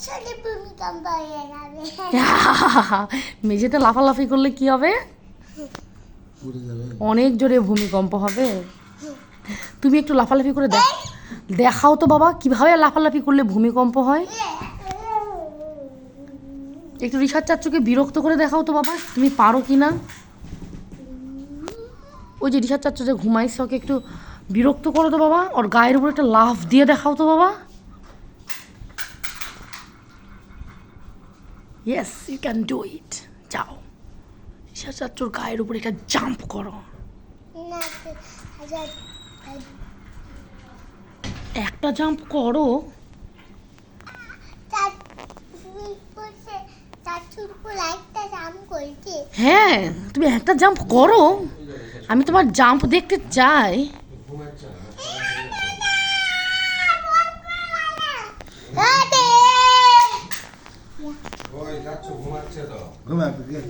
আসলে ভূমিকম্প হয়ে যাবে। মেঝেতে লাফালাফি করলে কি হবে? অনেক জোরে ভূমিকম্প হবে। তুমি একটু লাফালাফি করে দেখ দেখাও তো বাবা কীভাবে লাফালাফি করলে ভূমিকম্প হয়? একটু রিসার্চ চাচ্চুকে বিরক্ত করে দেখাও তো বাবা তুমি পারো কি না? ওই যে রিসার্চ চাচ্চু যে ঘুমাইছে ওকে একটু বিরক্ত করো তো বাবা ওর গায়ের উপর একটা লাফ দিয়ে দেখাও তো বাবা। Yes you can do it যাও রিসার্চ চাচ্চুর গায়ের উপর একটা জাম্প করো একটা জাম্প করো হ্যাঁ তুমি একটা জাম্প করো। আমি তোমার জাম্প দেখতে চাই। 약초 그만 쳐서 그만 그게